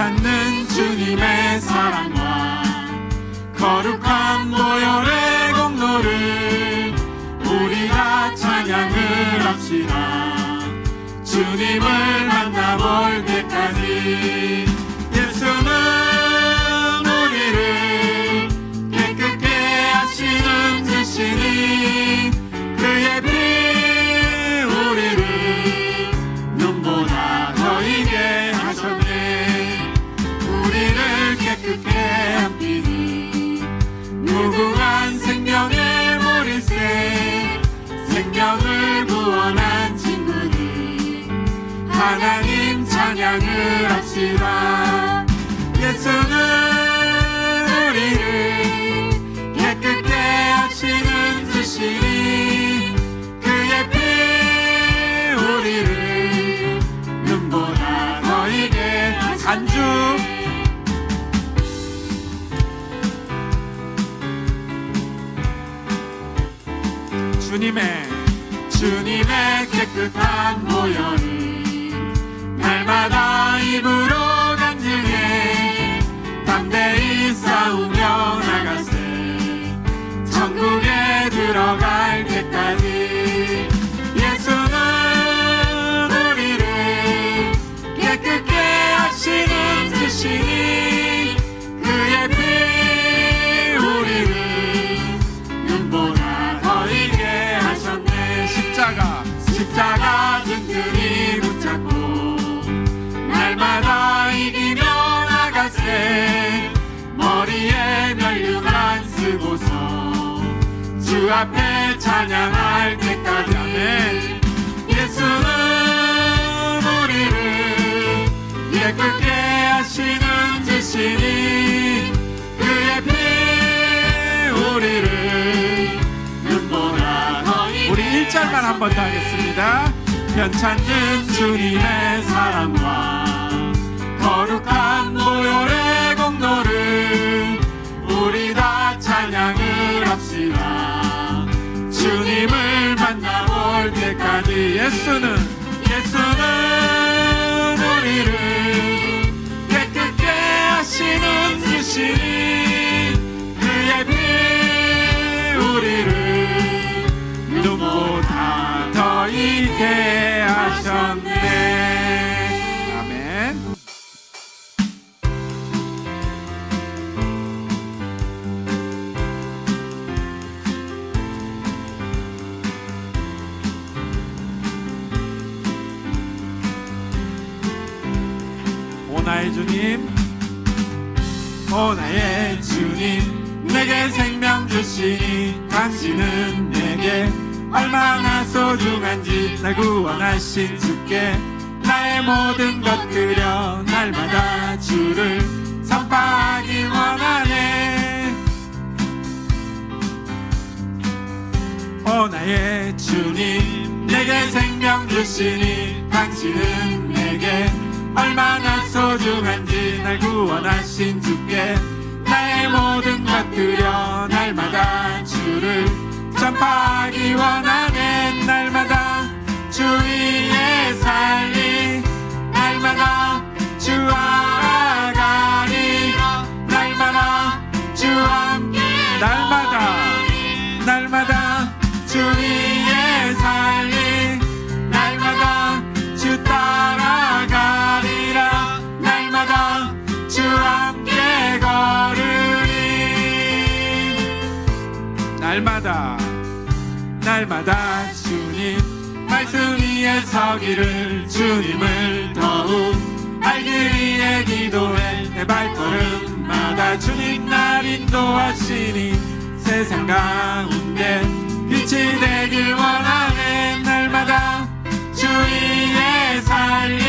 찾는 주님의 사랑과 거룩한 보혈의 공로를 우리가 찬양을 합시다. 주님을 만나볼 때까지 하나님 찬양을 합시다. 예수는 우리를 깨끗게 하시는 주시니 그의 피 우리를 눈보다 더 이게 안주. 주님의 주님의 깨끗한 보혈을 날마다 입으로 간증해. 담대히 싸우며 나가세. 천국에 들어갈 때까지 앞에 찬양할 때까지. 아멘. 예수는 우리를 깨끗게 하시는 주시니 그의 피 우리를 눈보라 너희 우리 1절만 한번 더 하겠습니다. 편찮는 주님의 사랑과 거룩한 예수는 예수는 우리를 깨끗게 하시는 주시니 그의 피 우리를 눈보다 더 있게 생명 주시니 당신은 내게 얼마나 소중한지 날 구원하신 주께 나의 모든 것 드려 날마다 주를 선포하기 원하네. 오 나의 주님 내게 생명 주시니 당신은 내게 얼마나 소중한지 날 구원하신 주께 드려 날마다 주를 전파하기 원하네 날마다 주 위에 살리 날마다 날마다 주님 말씀 위에 서기를 주님을 더욱 알기 위해 기도해 내 발걸음마다 주님 날 인도하시니 세상 가운데 빛이 되길 원하네 날마다 주 위에 살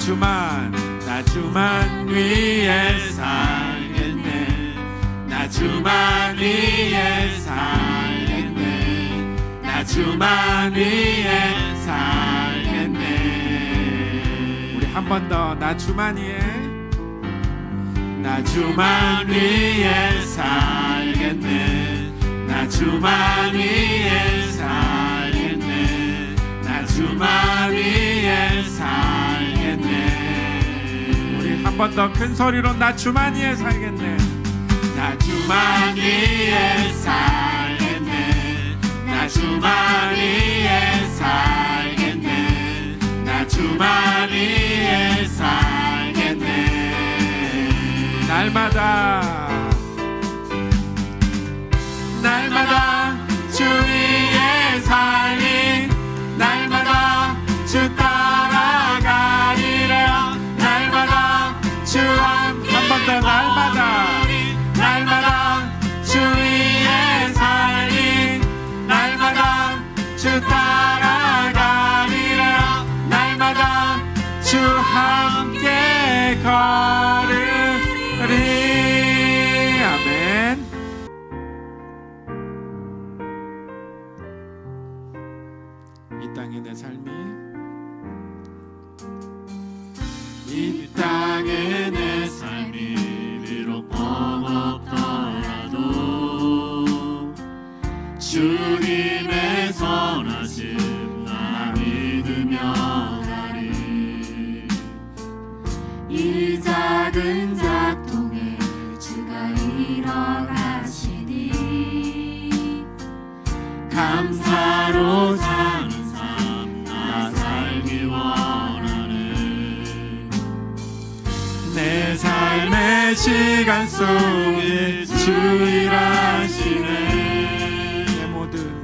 주만 나 주만 위에 살겠네. 주만 위에 살겠네. 나 주만 위에 살겠네. 우리 한 번 더 나 주만 위에. 나 주만 위에 살겠네. 나 주만 위에 살겠네. 나 주만 위에 살겠네 우리 한 번 더 큰 소리로 나 주만 위에 살겠네. 나 주만 위 이 땅의 내 삶이? 이 땅의 내 삶이 비록 버겁더라도 주님의 선하심 나 믿으며 가리. 이 작은 작동에 주가 일어나시니 감사 시간 속에 주 일하시네. 내 모든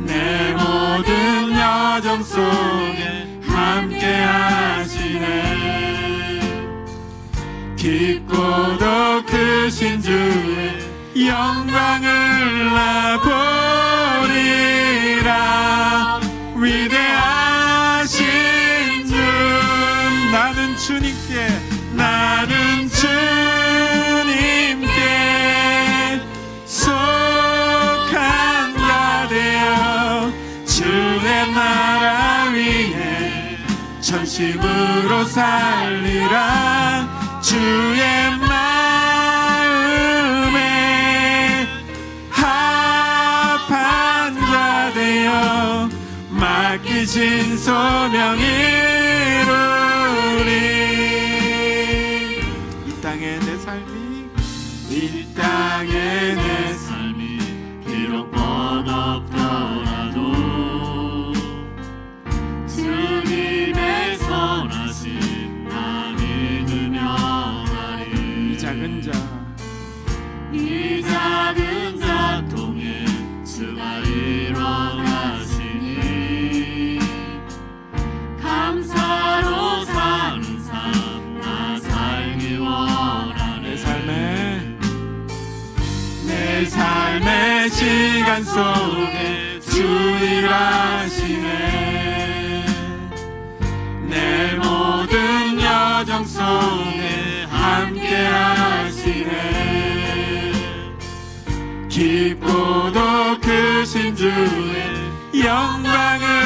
내 모든 여정 속에 함께 하시네. 깊고도 크신 주의 영광을 나 보리라 주의 나라 위에 전심으로 살리라. 주의 마음에 합한 자 되어 맡기신 소명 이루리 이 땅의 내 삶이 이 땅의 시간 속에 주 일하시네. 내 모든 여정 속에 함께 하시네. 깊고도 크신 주의 영광을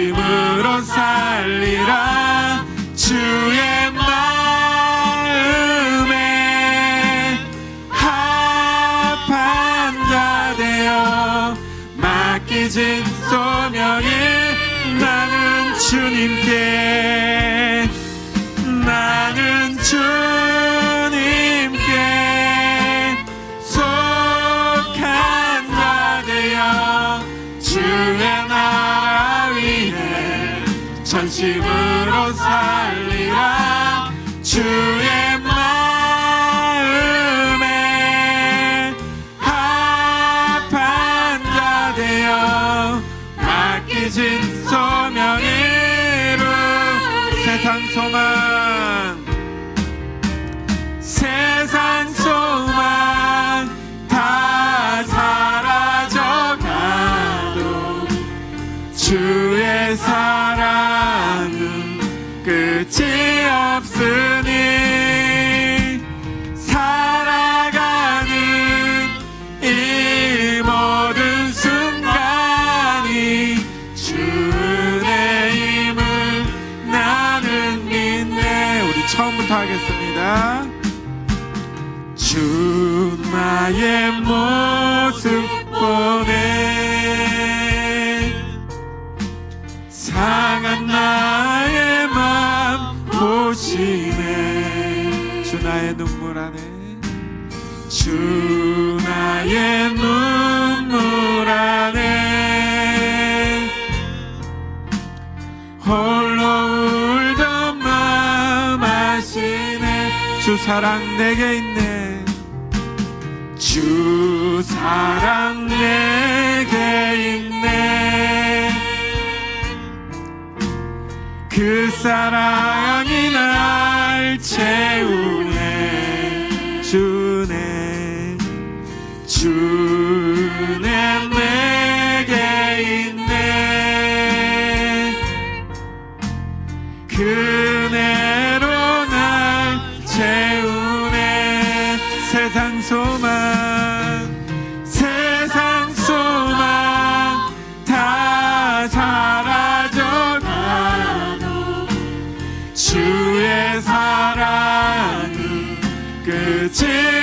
전심으로 살리라. 주의 마음에 합한 자 되어 맡기진 소명이 나는 주님께 전심으로 살리라. 주의 시작 주 나의 모습 보내 상한 나의 마음 보시네. 주 나의 눈물 안에. 주 나의 사랑 내게 있네. 주 사랑 내게 있네. 그 사랑 自己。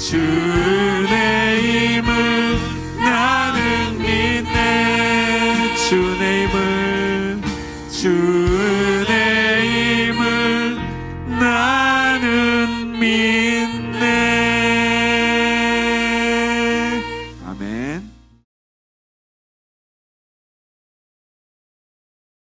to